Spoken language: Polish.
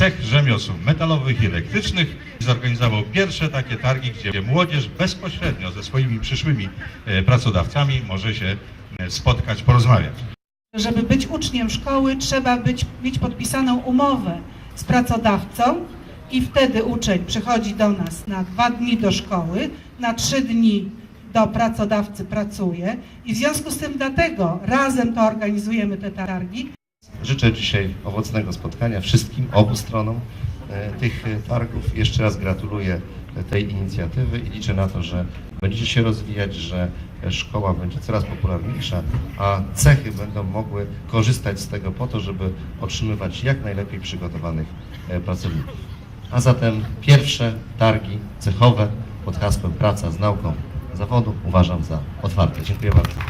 cech rzemiosł metalowych i elektrycznych. Zorganizował pierwsze takie targi, gdzie młodzież bezpośrednio ze swoimi przyszłymi e, pracodawcami może się e, spotkać, porozmawiać. Żeby być uczniem szkoły, trzeba być, mieć podpisaną umowę z pracodawcą i wtedy uczeń przychodzi do nas na dwa dni do szkoły, na trzy dni do pracodawcy pracuje i w związku z tym dlatego razem to organizujemy te targi. Życzę dzisiaj owocnego spotkania wszystkim, obu stronom e, tych e, targów. Jeszcze raz gratuluję tej inicjatywy i liczę na to, że będziecie się rozwijać, że e, szkoła będzie coraz popularniejsza, a cechy będą mogły korzystać z tego po to, żeby otrzymywać jak najlepiej przygotowanych e, pracowników. A zatem pierwsze targi cechowe pod hasłem Praca z nauką zawodu uważam za otwarte. Dziękuję bardzo.